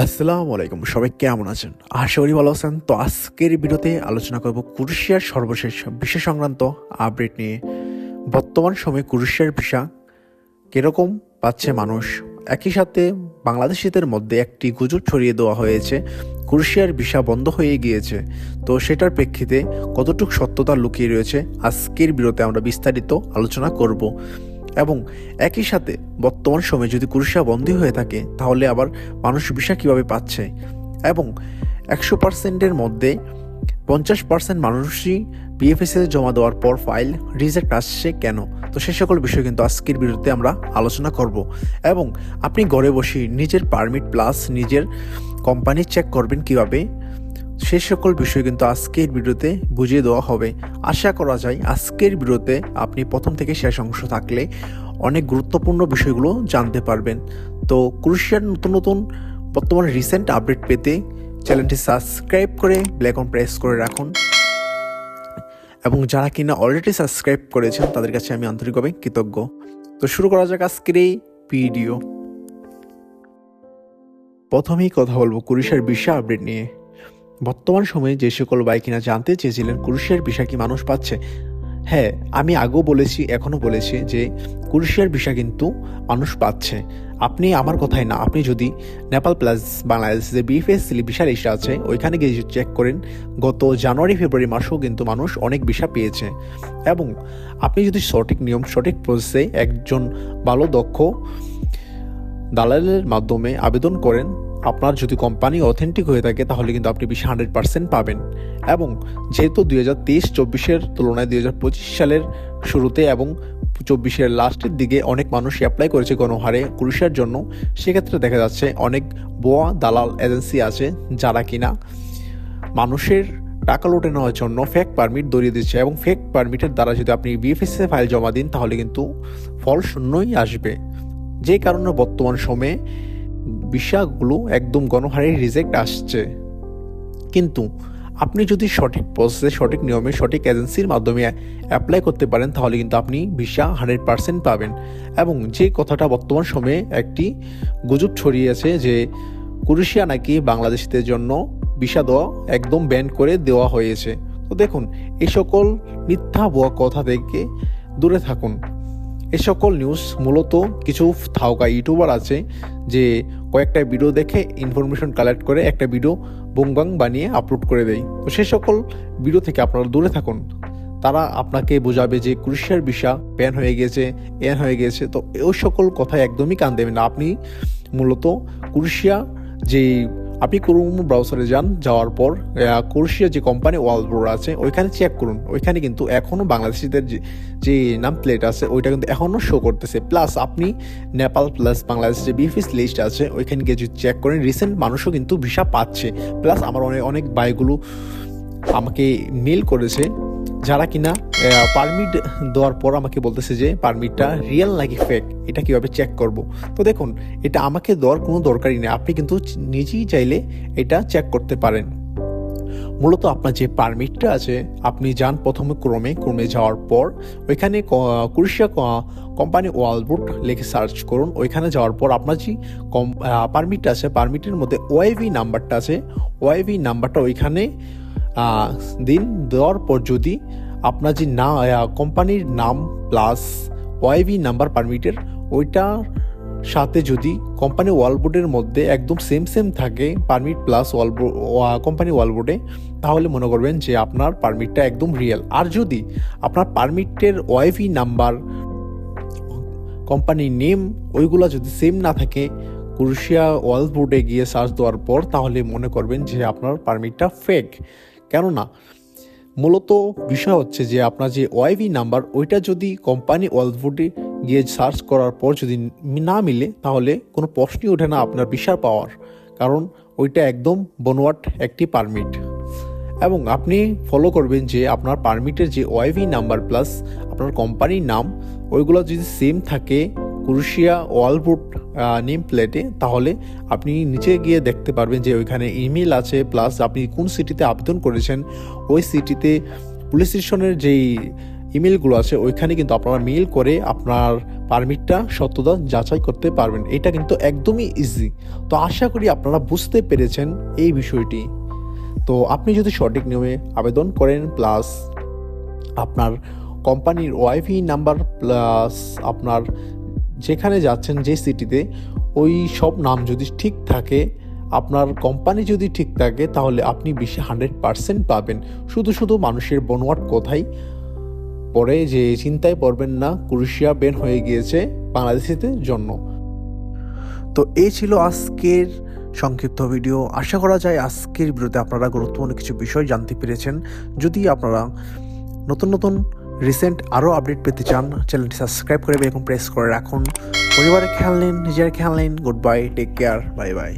আসসালামু আলাইকুম, সবাই কেমন আছেন? আশা করি ভালো আছেন। তো আজকের ভিডিওতে আলোচনা করব কুরুশিয়ার সর্বশেষ ভিসা সংক্রান্ত আপডেট নিয়ে। বর্তমান সময়ে কুরুশিয়ার ভিসা কীরকম পাচ্ছে মানুষ? একই সাথে বাংলাদেশিদের মধ্যে একটি গুজব ছড়িয়ে দেওয়া হয়েছে। কুরুশিয়ার ভিসা বন্ধ হয়ে গিয়েছে। তো সেটার প্রেক্ষিতে কতটুকু সত্যতা লুকিয়ে রয়েছে? আজকের ভিডিওতে আমরা বিস্তারিত আলোচনা করব। এবং একই সাথে বর্তমান সময়ে যদি কুরুষা বন্দী হয়ে থাকে, তাহলে আবার মানুষ ভিসা কীভাবে পাচ্ছে? এবং একশো পার্সেন্টের মধ্যে পঞ্চাশ পার্সেন্ট মানুষই বিএফএসএ জমা দেওয়ার পর ফাইল রিজেক্ট আসছে কেন? তো সে সকল বিষয় কিন্তু আজকের বিরুদ্ধে আমরা আলোচনা করব। এবং আপনি ঘরে বসে নিজের পারমিট প্লাস নিজের কোম্পানি চেক করবেন কীভাবে? সে সকল বিষয় কিন্তু আজকের ভিডিওতে বুঝিয়ে দেওয়া হবে। আশা করা যায় আজকের ভিডিওতে আপনি প্রথম থেকে শেষ অংশ থাকলে অনেক গুরুত্বপূর্ণ বিষয়গুলো জানতে পারবেন। তো ক্রুশিয়ার নতুন নতুন বর্তমানে রিসেন্ট আপডেট পেতে চ্যানেলটি সাবস্ক্রাইব করে ব্ল্যাক অন প্রেস করে রাখুন। এবং যারা কিনা অলরেডি সাবস্ক্রাইব করেছেন, তাদের কাছে আমি আন্তরিকভাবে কৃতজ্ঞ। তো শুরু করা যাক আজকের এই ভিডিও প্রথমেই কথা বলব কুরিশার বিষয় আপডেট নিয়ে। বর্তমান সময়ে যে সকল বাইক কিনা জানতে চেয়েছিলেন, কুরুশিয়ার ভিসা কি মানুষ পাচ্ছে? হ্যাঁ আমি আগেও বলেছি, এখনও বলেছি যে কুরুশিয়ার ভিসা কিন্তু মানুষ পাচ্ছে। আপনি আমার কথাই না, আপনি যদি নেপাল প্লাস বাংলাদেশ যে বিএফএস ভিসা লিস্ট আছে, ওইখানে গিয়ে চেক করেন, গত জানুয়ারি, ফেব্রুয়ারি মাসেও কিন্তু মানুষ অনেক ভিসা পেয়েছে। এবং আপনি যদি সঠিক নিয়ম, সঠিক প্রসেসে একজন ভালো দক্ষ দালালের মাধ্যমে আবেদন করেন আপনার যদি কোম্পানি অথেন্টিক হয়ে থাকে, তাহলে কিন্তু আপনি বেশি হান্ড্রেড পার্সেন্ট পাবেন। এবং যেহেতু দুই হাজার তেইশ চব্বিশের তুলনায় দুই হাজার পঁচিশ সালের শুরুতে এবং চব্বিশের লাস্টের দিকে অনেক মানুষ অ্যাপ্লাই করেছে গণহারে কুরুষের জন্য, সেক্ষেত্রে দেখা যাচ্ছে অনেক বোয়া দালাল এজেন্সি আছে যারা কিনা মানুষের টাকা লুটে নেওয়ার জন্য ফেক পারমিট দরিয়ে দিচ্ছে। এবং ফেক পারমিটের দ্বারা যদি আপনি বিএফএসএ ফাইল জমা দিন, তাহলে কিন্তু ফল শূন্যই আসবে। যে কারণে বর্তমান সময়ে বিষয়গুলো একদম গণহারে রিজেক্ট আসছে। কিন্তু আপনি যদি সঠিক প্রসেসে সঠিক নিয়মে, সঠিক এজেন্সির মাধ্যমে অ্যাপ্লাই করতে পারেন, তাহলে কিন্তু আপনি ভিসা হান্ড্রেড পারসেন্ট পাবেন। এবং যে কথাটা বর্তমান সময়ে একটি গুজব ছড়িয়েছে যে কুরুশিয়া নাকি বাংলাদেশিদের জন্য ভিসা দেওয়া একদম ব্যান করে দেওয়া হয়েছে। তো দেখুন এই সকল মিথ্যা বোয়া কথা থেকে দূরে থাকুন। এ সকল নিউজ মূলত কিছু থাওকা ইউটিউবার আছে যে কয়েকটা ভিডিও দেখে ইনফরমেশন কালেক্ট করে একটা ভিডিও বুংবাং বানিয়ে আপলোড করে দেয়। তো সে সকল ভিডিও থেকে আপনারা দূরে থাকুন। তারা আপনাকে বোঝাবে যে ক্রুশিয়ার বিষা প্যান হয়ে গেছে, এন হয়ে গেছে। তো ওই সকল কথা একদমই কান দেবেন না। আপনি মূলত ক্রুশিয়া যে আপনি ক্রোম ব্রাউজারে যান, যাওয়ার পর ক্রোশিয়া যে কোম্পানি ওয়ালবোর্ড আছে, ওইখানে চেক করুন। ওইখানে কিন্তু এখনও বাংলাদেশিদের যে নাম প্লেট আছে, ওইটা কিন্তু এখনও শো করতেছে। প্লাস আপনি নেপাল প্লাস বাংলাদেশের যে বিএফএস লিস্ট আছে, ওইখানে গিয়ে যদি চেক করেন রিসেন্ট মানুষও কিন্তু ভিসা পাচ্ছে। প্লাস আমার অনেক অনেক বাইগুলো আমাকে মেল করেছে যারা কিনা পারমিট দেওয়ার পর আমাকে বলতেছে যে পারমিটটা রিয়েল নাকি ফেক এটা কীভাবে চেক করব? তো দেখুন, এটা আমাকে দেওয়ার কোনো দরকারই নেই। আপনি কিন্তু নিজেই চাইলে এটা চেক করতে পারেন। মূলত আপনার যে পারমিটটা আছে, আপনি যান প্রথমে ক্রমে ক্রমে যাওয়ার পর, ওইখানে কুরুশিয়া কোম্পানি ওয়ালবোর্ড লিখে সার্চ করুন। ওইখানে যাওয়ার পর আপনার যে কম পারমিটটা আছে পারমিটের মধ্যে ওয়াইভি নাম্বারটা আছে। ওয়াইভি নাম্বারটা ওইখানে দিন দেওয়ার পর যদি আপনার যে না কোম্পানির নাম প্লাস ওয়াইভি নাম্বার পারমিটের ওইটার সাথে যদি কোম্পানি ওয়ালবোর্ডের মধ্যে একদম সেম সেম থাকে পারমিট প্লাস ওয়ালবোর্ড কোম্পানি ওয়ালবোর্ডে, তাহলে মনে করবেন যে আপনার পারমিটটা একদম রিয়েল আর যদি আপনার পারমিটের ওয়াইভি নাম্বার কোম্পানির নেম ওইগুলো যদি সেম না থাকে কুরুশিয়া ওয়ালবোর্ডে গিয়ে সার্চ দেওয়ার পর, তাহলে মনে করবেন যে আপনার পারমিটটা ফেক কেননা মূলত বিষয় হচ্ছে যে আপনার যে ওয়াইভি নাম্বার ওইটা যদি কোম্পানি ওয়ালবোর্ডে গিয়ে সার্চ করার পর যদি না মিলে, তাহলে কোনো প্রশ্নই ওঠে না আপনার বিশাল পাওয়ার। কারণ ওইটা একদম বনওয়াট একটি পারমিট এবং আপনি ফলো করবেন যে আপনার পারমিটের যে ওয়াইভি নাম্বার প্লাস আপনার কোম্পানির নাম, ওইগুলো যদি সেম থাকে ক্রুশিয়া ওয়ালবোর্ড নেম প্লেটে তাহলে আপনি নিচে গিয়ে দেখতে পারবেন যে ওইখানে ইমেল আছে, প্লাস আপনি কোন সিটিতে আবেদন করেছেন, ওই সিটিতে পুলিশ স্টেশনের যেই ইমেলগুলো আছে, ওইখানে কিন্তু আপনারা মেল করে আপনার পারমিটটা, সত্যতা যাচাই করতে পারবেন। এটা কিন্তু একদমই ইজি তো আশা করি আপনারা বুঝতে পেরেছেন এই বিষয়টি। তো আপনি যদি সঠিক নিয়মে আবেদন করেন, প্লাস আপনার কোম্পানির ওয়াইফি নাম্বার, প্লাস আপনার যেখানে যাচ্ছেন যে সিটিতে, ওই সব নাম যদি ঠিক থাকে, আপনার কোম্পানি যদি ঠিক থাকে, তাহলে আপনি বেশি হান্ড্রেড পারসেন্ট পাবেন। শুধু শুধু মানুষের বনওয়াট কোথায়? পরে যে চিন্তায় পড়বেন না ক্রুশিয়া বের হয়ে গিয়েছে বাংলাদেশিদের জন্য। তো এই ছিল আজকের সংক্ষিপ্ত ভিডিও। আশা করা যায় আজকের ভিডিওতে আপনারা গুরুত্বপূর্ণ কিছু বিষয় জানতে পেরেছেন। যদি আপনারা নতুন নতুন রিসেন্ট আরও আপডেট পেতে চান চ্যানেলটি সাবস্ক্রাইব করে বেল প্রেস করে রাখুন। পরিবারের খেয়াল নিন, নিজের খেয়াল নিন। Goodbye take care bye bye